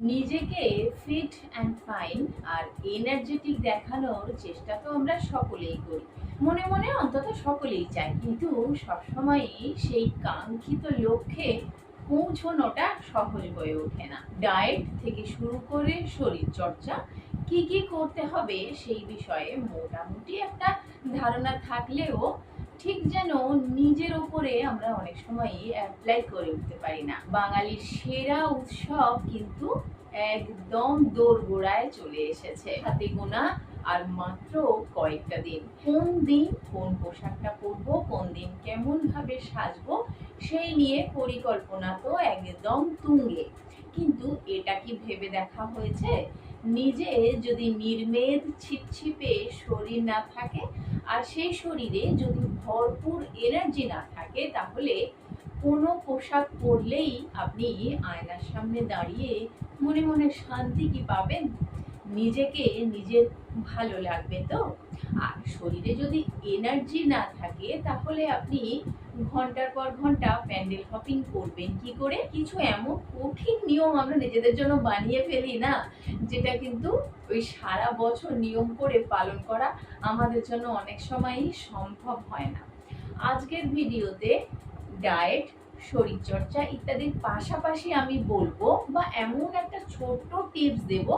নিজেকে fit and fine আর energetic দেখানোর চেষ্টা তো আমরা সকলেই করি। মনে মনে অন্তত সকলেই চাই, কিন্তু সবসময়ই সেই কাঙ্ক্ষিত লক্ষ্যে পৌঁছনোটা সহজ হয়ে ওঠে না। ডায়েট থেকে শুরু করে শরীর চর্চা কি কি করতে হবে সেই বিষয়ে মোটামুটি একটা ধারণা থাকলেও ঠিক যেন নিজের ওপরে আমরা অনেক সময়ই অ্যাপ্লাই করে উঠতে পারি না। বাঙালির সেরা উৎসব কিন্তু একদম দোরগোড়ায় চলে এসেছে। হাতে গোনা আর মাত্র কয়েকটা দিন। কোন দিন কোন পোশাকটা পরবো, কোন দিন কেমন ভাবে সাজবো, সেই নিয়ে পরিকল্পনা তো একদম তুঙ্গে। কিন্তু এটা কি ভেবে দেখা হয়েছে? নিজে যদি নির্মেদ ছিপছিপে শরীর না থাকে আর সেই শরীরে যদি ভরপুর এনার্জি না থাকে, তাহলে কোনো পোশাক পরলেই আপনি আয়নার সামনে দাঁড়িয়ে মনে মনে শান্তি কি পাবেন? নিজেকে নিজের ভালো লাগবে তো? আর শরীরে যদি এনার্জি না থাকে, তাহলে আপনি ঘণ্টার পর ঘণ্টা প্যান্ডেল হপিং করবেন। কি করে? কিছু এমন কঠিন নিয়ম আমরা নিজেদের জন্য বানিয়ে ফেলি না, যেটা কিন্তু ওই সারা বছর নিয়ম করে পালন করা আমাদের জন্য অনেক সময়ই সম্ভব হয় না। আজকের ভিডিওতে ডায়েট শরীরচর্চা ইত্যাদির পাশাপাশি আমি বলব বা এমন একটা ছোট্ট টিপস দেব,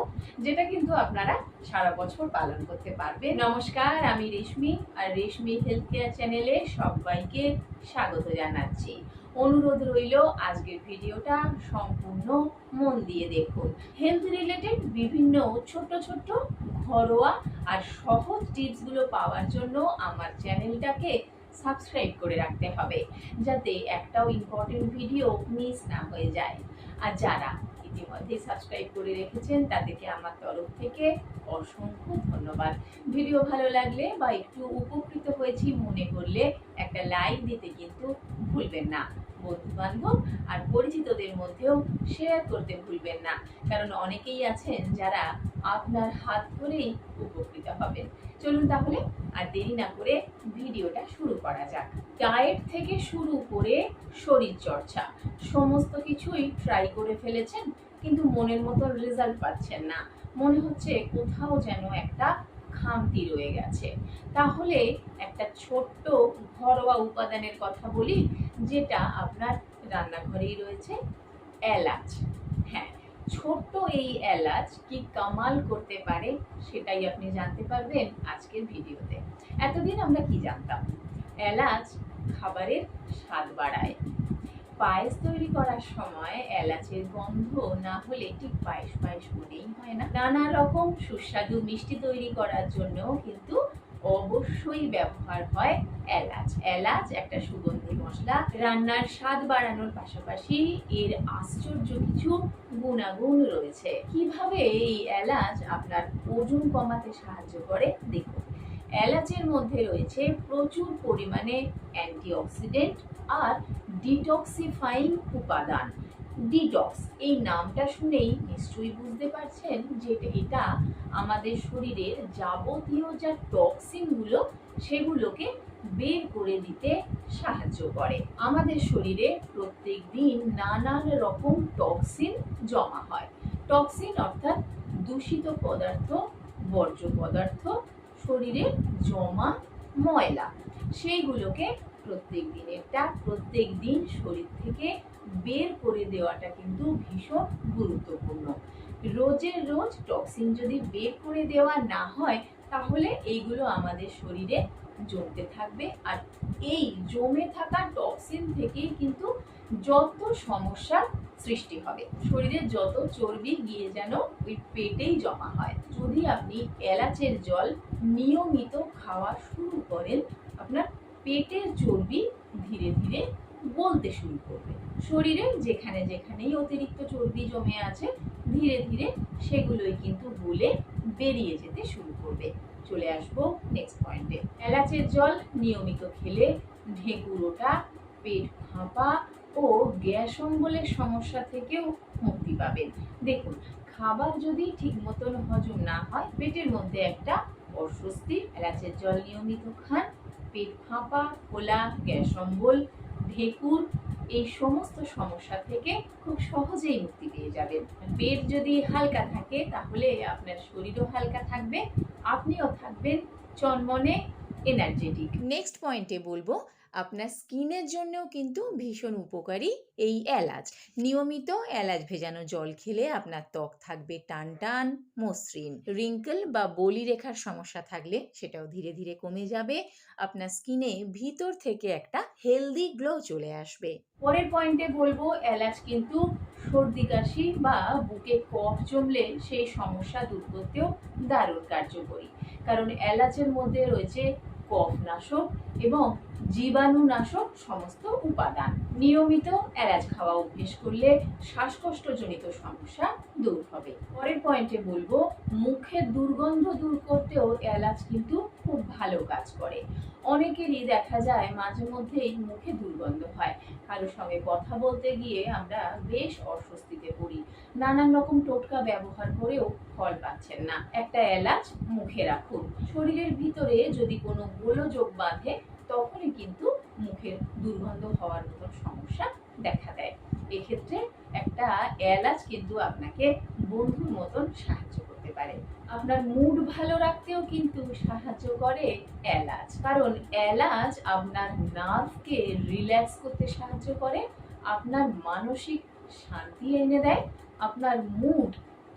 যেটা কিন্তু আপনারা সারা বছর পালন করতে পারবেন। নমস্কার, আমি রেশমি আর রেশমি হেলথ কেয়ার চ্যানেলে সবাইকে স্বাগত জানাচ্ছি। অনুরোধ রইল আজকের ভিডিওটা সম্পূর্ণ মন দিয়ে দেখুন। হেলথ রিলেটেড বিভিন্ন ছোট্ট ছোট্ট, ঘরোয়া আর সহজ টিপসগুলো পাওয়ার জন্য আমার চ্যানেলটাকে সাবস্ক্রাইব করে রাখতে হবে, যাতে একটাও ইম্পর্টেন্ট ভিডিও মিস না হয়ে যায়। আর যারা ইতিমধ্যে সাবস্ক্রাইব করে রেখেছেন, তাদেরকে আমার তরফ থেকে অসংখ্য ধন্যবাদ। ভিডিও ভালো লাগলে বা একটু উপকৃত হয়েছি মনে করলে একটা লাইক দিতে কিন্তু ভুলবেন না। বন্ধু বান্ধব আর পরিচিতদের মধ্যেও শেয়ার করতে ভুলবেন না। কারণ অনেকেই আছেন যারা আপনার হাত ধরেই উপকৃত হবেন। চলুন তাহলে আর দেরি না করে ভিডিওটা শুরু করা যাক। ডায়েট থেকে শুরু করে শরীর চর্চা, সমস্ত কিছুই ট্রাই করে ফেলেছেন, কিন্তু মনের মতো রেজাল্ট পাচ্ছেন না। মনে হচ্ছে কোথাও যেন একটা খামতি রয়ে গেছে। তাহলে একটা ছোট্ট ঘরোয়া উপাদানের কথা বলি, যেটা আপনার রান্নাঘরেই রয়েছে, এলাচ। হ্যাঁ ছোট্ট এই এলাচ কি কামাল করতে পারে সেটাই আপনি জানতে পারবেন আজকের ভিডিওতে। এতদিন আমরা কি জানতাম? এলাচ খাবারের স্বাদ বাড়ায়। পায়েস তৈরি করার সময় এলাচের গন্ধ না হলে ঠিক পায়েস পায়েস মনেই হয় না। নানা রকম সুস্বাদু মিষ্টি তৈরি করার জন্য কিন্তু অবশ্যই ব্যবহার হয় এলাচ। এলাচ একটা সুগন্ধি মশলা, রান্নার স্বাদ বাড়ানোর পাশাপাশি এর আশ্চর্য কিছু গুণাগুণ রয়েছে। কীভাবে এই এলাচ আপনার ওজন কমাতে সাহায্য করে? দেখুন। এলাচের মধ্যে রয়েছে প্রচুর পরিমাণে অ্যান্টিঅক্সিডেন্ট আর ডিটক্সিফাইং উপাদান। ডিটক্স, এই নামটা শুনেই নিশ্চয়ই বুঝতে পারছেন যে এটা আমাদের শরীরের যাবতীয় যা টক্সিনগুলো, সেগুলোকে বের করে দিতে সাহায্য করে। আমাদের শরীরে প্রত্যেক দিন নানান রকম টক্সিন জমা হয়। টক্সিন অর্থাৎ দূষিত পদার্থ, বর্জ্য পদার্থ শরীরে জমা ময়লা। সেইগুলোকে প্রত্যেক দিনেরটা, প্রত্যেক দিন শরীর থেকে বের করে দেওয়াটা কিন্তু ভীষণ গুরুত্বপূর্ণ। রোজের রোজ টক্সিন যদি বের করে দেওয়া না হয়, তাহলে এইগুলো আমাদের শরীরে জমতে থাকবে। আর এই জমে থাকা টক্সিন থেকেই কিন্তু যত সমস্যার সৃষ্টি হবে। শরীরে যত চর্বি গিয়ে যেন ওই পেটেই জমা হয়, যদি আপনি এলাচের জল নিয়মিত খাওয়া শুরু করেন, আপনার পেটের চর্বি ধীরে ধীরে বলতে শুরু করবে। শরীরে যেখানে যেখানেই অতিরিক্ত চর্বি জমে আছে, ধীরে ধীরে সেগুলোই কিন্তু গলে বেরিয়ে যেতে শুরু করবে। চলে আসব নেক্সট পয়েন্টে এলাচের জল নিয়মিত খেলে, ঢেকুর ওঠা পেট ফাঁপা ও গ্যাস অম্বলের সমস্যা থেকেও মুক্তি পাবেন দেখুন, খাবার যদি ঠিক মতন হজম না হয়, পেটের মধ্যে একটা অস্বস্তি, এলাচের জল নিয়মিত খান, পেট ফাঁপা, খোলা, গ্যাস অম্বল, ঢেকুর, এই সমস্ত সমস্যা থেকে খুব সহজেই মুক্তি পেয়ে যাবেন। পেট যদি হালকা থাকে, তাহলে আপনার শরীরও হালকা থাকবে, আপনিও থাকবেন চনমনে এনার্জেটিক নেক্সট পয়েন্টে বলব আপনার স্কিনের জন্যও কিন্তু ভীষণ উপকারী এই এলাচ। নিয়মিত এলাচ ভেজানো জল খেলে আপনার ত্বক থাকবে টান টান মসৃণ। রিঙ্কেল বা বলি রেখার সমস্যা থাকলে সেটাও ধীরে ধীরে কমে যাবে, আপনার স্কিনে ভিতর থেকে একটা হেলদি গ্লো চলে আসবে। পরের পয়েন্টে বলব, এলাচ কিন্তু সর্দি, কাশি বা বুকে কফ জমলে সেই সমস্যা দূর করতেও দারুণ কার্যকরী। কারণ এলাচের মধ্যে রয়েছে কফনাশক এবং জীবাণুনাশক সমস্ত উপাদান। নিয়মিত এলাচ খাওয়া অভ্যেস করলে শ্বাসকষ্টজনিত সমস্যা দূর হবে। পরের পয়েন্টে বলব মুখের দুর্গন্ধ দূর করতেও এলাচ কিন্তু খুব ভালো কাজ করে। অনেকেরই দেখা যায় মাঝে মধ্যেই মুখে দুর্গন্ধ হয়। কারোর সঙ্গে কথা বলতে গিয়ে আমরা বেশ অস্বস্তিতে পড়ি। নানান রকম টোটকা ব্যবহার করেও ফল পাচ্ছেন না। একটা এলাচ মুখে রাখুন। শরীরের ভিতরে যদি কোনো গোলযোগ বাঁধে তখনই কিন্তু মুখের দুর্গন্ধ হওয়ার মতন সমস্যা দেখা দেয়। এক্ষেত্রে একটা এলাচ কিন্তু আপনাকে বন্ধুর মতন সাহায্য করতে পারে। আপনার মুড ভালো রাখতেও কিন্তু সাহায্য করে এলাচ। কারণ এলাচ আপনার নার্ভকে রিল্যাক্স করতে সাহায্য করে, আপনার মানসিক শান্তি এনে দেয়, আপনার মুড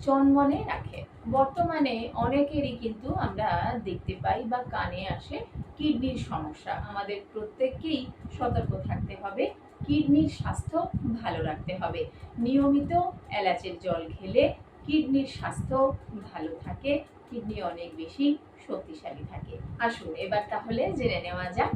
চনমনে রাখে। বর্তমানে অনেকেরই কিন্তু আমরা দেখতে পাই বা কানে আসে কিডনির সমস্যা। আমাদের প্রত্যেককেই সতর্ক থাকতে হবে, কিডনির স্বাস্থ্য ভালো রাখতে হবে। নিয়মিত এলাচের জল খেলে কিডনির স্বাস্থ্য ভালো থাকে, কিডনি অনেক বেশি শক্তিশালী থাকে। আসুন এবার তাহলে জেনে নেওয়া যাক,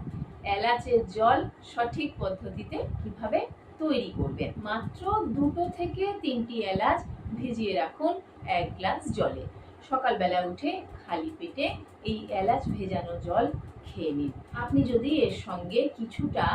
এলাচের জল সঠিক পদ্ধতিতে কীভাবে তৈরি করবেন। মাত্র দুটো থেকে তিনটি এলাচ ভিজিয়ে রাখুন এক গ্লাস জলে। সকালবেলা উঠে খালি পেটে এই এলাচ ভেজানো জল খেয়ে নিন। আপনি যদি এর সঙ্গে কিছুটা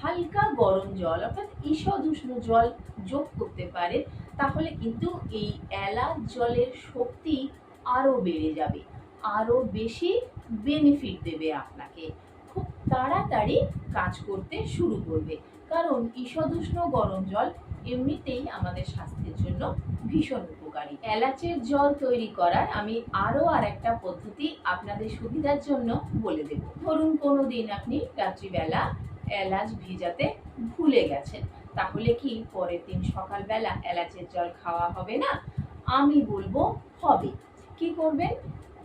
হালকা গরম জল অর্থাৎ ঈষদ উষ্ণ জল যোগ করতে পারেন, তাহলে কিন্তু এই এলাচ জলের শক্তি আরও বেড়ে যাবে। আরও বেশি বেনিফিট দেবে আপনাকে। খুব তাড়াতাড়ি কাজ করতে শুরু করবে। কারণ ঈষদ উষ্ণ গরম জল এমনিতেই আমাদের স্বাস্থ্যের জন্য ভীষণ উপকারী। এলাচের জল তৈরি করার আমি আরও আর একটা পদ্ধতি আপনাদের সুবিধার জন্য বলে দেব। ধরুন কোনো দিন আপনি রাত্রিবেলা এলাচ ভিজাতে ভুলে গেছেন, তাহলে কি পরের দিন সকালবেলা এলাচের জল খাওয়া হবে না? আমি বলব হবে। কি করবেন?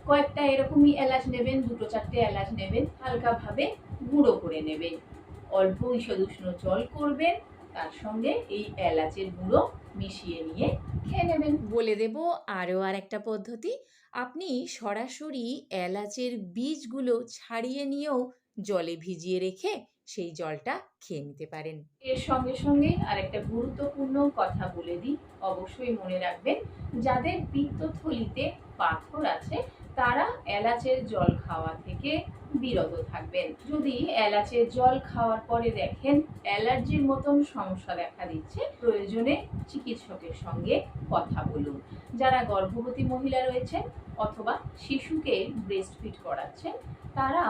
কয়েকটা এরকমই এলাচ নেবেন, দুটো চারটে এলাচ নেবেন, হালকাভাবে গুঁড়ো করে নেবেন। অল্প ঈষদ উষ্ণ জল করবেন, তার সঙ্গে এই এলাচের গুঁড়ো মিশিয়ে নিয়ে খেয়ে নেবেন। বলে দেব আরও আর একটা পদ্ধতি। আপনি সরাসরি এলাচের বীজগুলো ছাড়িয়ে নিয়েও জলে ভিজিয়ে রেখে সেই জলটা খেয়ে নিতে পারেন। এর সঙ্গে সঙ্গে আর একটা গুরুত্বপূর্ণ কথা বলে দিই। অবশ্যই মনে রাখবেন যাদের পিত্তথলিতে পাথর আছে তারা এলাচের জল খাওয়া থেকে বিরত থাকবেন। যদি এলাচের জল খাওয়ার পরে দেখেন অ্যালার্জির মতন সমস্যা দেখা দিচ্ছে, প্রয়োজনে চিকিৎসকের সঙ্গে কথা বলুন। যারা গর্ভবতী মহিলা রয়েছেন অথবা শিশুকে ব্রেস্ট ফিড করাচ্ছেন, তারা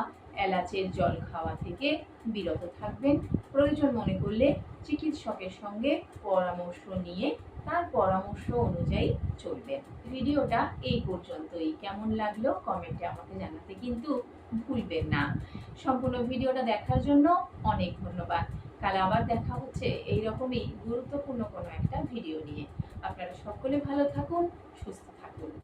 এলাচের জল খাওয়া থেকে বিরত থাকবেন। প্রয়োজন মনে করলে চিকিৎসকের সঙ্গে পরামর্শ নিয়ে তার পরামর্শ অনুযায়ী চলবেন ভিডিওটা এই পর্যন্তই। কেমন লাগল কমেন্টে আমাকে জানাতে কিন্তু ভুলবেন না। সম্পূর্ণ ভিডিওটা দেখার জন্য অনেক ধন্যবাদ। কাল আবার দেখা হচ্ছে এই রকমই গুরুত্বপূর্ণ কোনো একটা ভিডিও নিয়ে। আপনারা সকলে ভালো থাকুন, সুস্থ